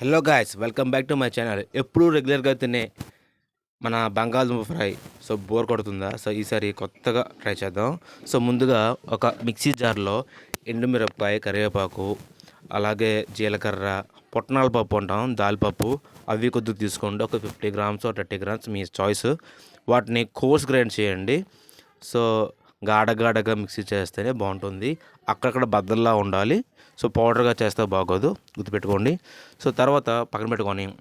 Hello guys welcome back to my channel ఎప్పుడూ రెగ్యులర్గా తినే మన బంగాళదుంప ఫ్రై. సో బోర్ కొడుతుందా? సో ఈసారి కొత్తగా ట్రై చేద్దాం. సో ముందుగా ఒక మిక్సీ జార్లో ఎండుమిరపకాయ కరివేపాకు అలాగే జీలకర్ర పొట్టనాల పప్పు అంటాం దాల్పప్పు అవి కొద్దిగా తీసుకోండి. ఒక ఫిఫ్టీ గ్రామ్స్ థర్టీ గ్రామ్స్ మీ చాయిస్ వాటిని కోర్స్ గ్రైండ్ చేయండి. సో గాఢ మిక్సీ చేస్తేనే బాగుంటుంది. అక్కడక్కడ బద్దల్లా ఉండాలి. సో పౌడర్గా చేస్తే బాగోదు. గుర్తుపెట్టుకోండి. సో తర్వాత పక్కన పెట్టుకొని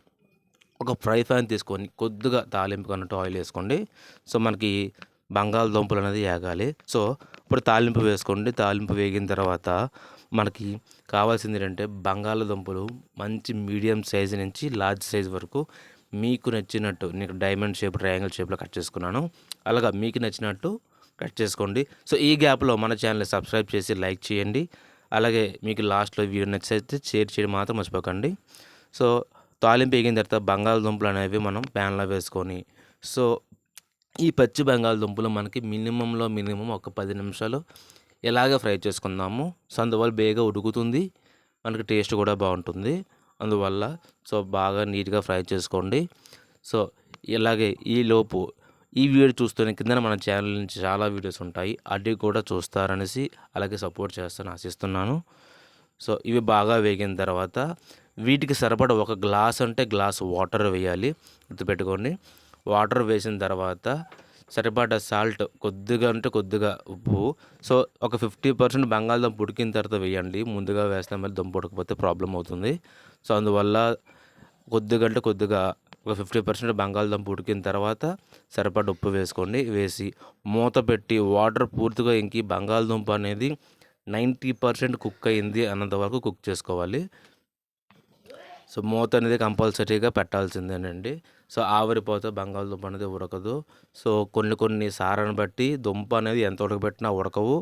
ఒక ఫ్రై ప్యాన్ తీసుకొని కొద్దిగా తాలింపు అన్నట్టు ఆయిల్ వేసుకోండి. సో మనకి బంగాళదుంపలు అనేది వేగాలి సో ఇప్పుడు తాలింపు వేసుకోండి. తాలింపు వేగిన తర్వాత మనకి కావాల్సింది ఏంటంటే బంగాళదుంపలు మంచి మీడియం సైజ్ నుంచి లార్జ్ సైజ్ వరకు మీకు నచ్చినట్టు నీకు డైమండ్ షేప్ ట్రయాంగిల్ షేప్లో కట్ చేసుకున్నాను. అలాగా మీకు నచ్చినట్టు కట్ చేసుకోండి. సో ఈ గ్యాప్లో మన ఛానల్ని సబ్స్క్రైబ్ చేసి లైక్ చేయండి. అలాగే మీకు లాస్ట్లో వీడియో నచ్చితే షేర్ చేయడం మాత్రం మర్చిపోకండి. సో తాలింపు ఎగిన తర్వాత బంగాళదుంపలు అనేవి మనం ప్యాన్లో వేసుకొని సో ఈ పచ్చి బంగాళదుంపలు మనకి మినిమంలో మినిమం ఒక పది నిమిషాలు ఇలాగే ఫ్రై చేసుకుందాము. సో అందువల్ల బేగా ఉడుకుతుంది. మనకి టేస్ట్ కూడా బాగుంటుంది. అందువల్ల సో బాగా నీట్గా ఫ్రై చేసుకోండి. సో ఇలాగే ఈ లోపు ఈ వీడియో చూస్తూనే కింద మన ఛానల్ నుంచి చాలా వీడియోస్ ఉంటాయి. అవి కూడా చూస్తారనేసి అలాగే సపోర్ట్ చేస్తాను ఆశిస్తున్నాను. సో ఇవి బాగా వేగిన తర్వాత వీటికి సరిపడ ఒక గ్లాస్ అంటే గ్లాస్ వాటర్ వేయాలి. గుర్తుపెట్టుకోండి. వాటర్ వేసిన తర్వాత సరిపడ సాల్ట్ కొద్దిగా అంటే కొద్దిగా ఉప్పు. సో ఒక ఫిఫ్టీ పర్సెంట్ బంగాళదుంప ఉడికిన తర్వాత వేయండి. ముందుగా వేస్తే మళ్ళీ దుంప ఉడకపోతే ప్రాబ్లం అవుతుంది. సో అందువల్ల కొద్దిగా అంటే కొద్దిగా ఒక ఫిఫ్టీ పర్సెంట్ బంగాళదుంప ఉడికిన తర్వాత సరిపడ ఉప్పు వేసుకోండి. వేసి మూత పెట్టి వాటర్ పూర్తిగా ఇంకి బంగాళదుంప అనేది నైంటీ పర్సెంట్ కుక్ అయింది అన్నంత వరకు కుక్ చేసుకోవాలి. సో మూత అనేది కంపల్సరీగా పెట్టాల్సిందేనండి. సో ఆవిరిపోతే బంగాళదుంప అనేది ఉడకదు. సో కొన్ని కొన్ని సారాన్ని బట్టి దుంప అనేది ఎంత ఉడకబెట్టినా ఉడకవు.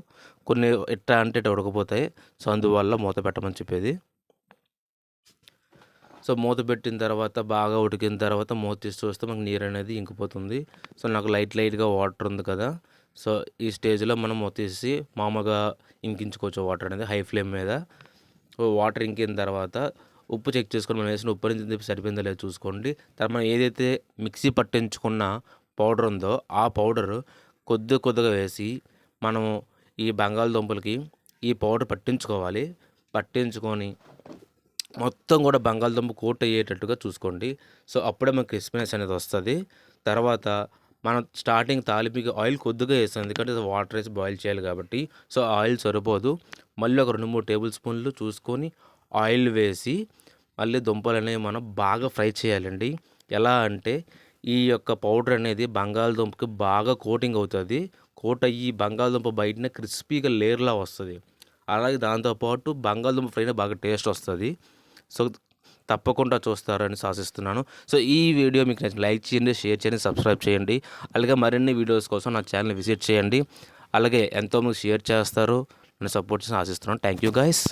కొన్ని ఇట్లా అంటే ఇట్లా ఉడకపోతాయి. సో అందువల్ల మూత పెట్టమని చెప్పేది. సో మూత పెట్టిన తర్వాత బాగా ఉడికిన తర్వాత మూత తీసి చూస్తే మనకు నీరు అనేది ఇంకిపోతుంది. సో నాకు లైట్ లైట్గా వాటర్ ఉంది కదా. సో ఈ స్టేజ్లో మనం మూత తీసి మామూలుగా ఇంకించుకోవచ్చు వాటర్ అనేది హై ఫ్లేమ్ మీద. వాటర్ ఇంకిన తర్వాత ఉప్పు చెక్ చేసుకొని మనం వేసిన ఉప్పు నుంచి సరిపోయిందో లేదో చూసుకోండి. తర్వాత మనం ఏదైతే మిక్సీ పట్టించుకున్న పౌడర్ ఉందో ఆ పౌడర్ కొద్ది కొద్దిగా వేసి మనము ఈ బంగాళదుంపలకి ఈ పౌడర్ పట్టించుకోవాలి. పట్టించుకొని మొత్తం కూడా బంగాళదుంప కోట్ అయ్యేటట్టుగా చూసుకోండి. సో అప్పుడే మనకి క్రిస్పీనెస్ అనేది వస్తుంది. తర్వాత మనం స్టార్టింగ్ తాలింపుకి ఆయిల్ కొద్దిగా వేస్తాం. ఎందుకంటే వాటర్ వేసి బాయిల్ చేయాలి కాబట్టి. సో ఆయిల్ సరిపోదు. మళ్ళీ ఒక రెండు మూడు టేబుల్ స్పూన్లు చూసుకొని ఆయిల్ వేసి మళ్ళీ దుంపలు అనేవి మనం బాగా ఫ్రై చేయాలండి. ఎలా అంటే ఈ యొక్క పౌడర్ అనేది బంగాళదుంపకి బాగా కోటింగ్ అవుతుంది. కోట్ అయ్యి బంగాళదుంప బయటనే క్రిస్పీగా లేయర్లా వస్తుంది. అలాగే దాంతోపాటు బంగాళదుంప ఫ్రైనే బాగా టేస్ట్ వస్తుంది. సో తప్పకుండా చూస్తారని ఆశిస్తున్నాను సో ఈ వీడియో మీకు నచ్చిన లైక్ చేయండి షేర్ చేయండి సబ్స్క్రైబ్ చేయండి. అలాగే మరిన్ని వీడియోస్ కోసం నా ఛానల్ విజిట్ చేయండి. అలాగే ఎంతోమంది షేర్ చేస్తారు. నన్ను సపోర్ట్ చేసి ఆశిస్తున్నాను. Thank you guys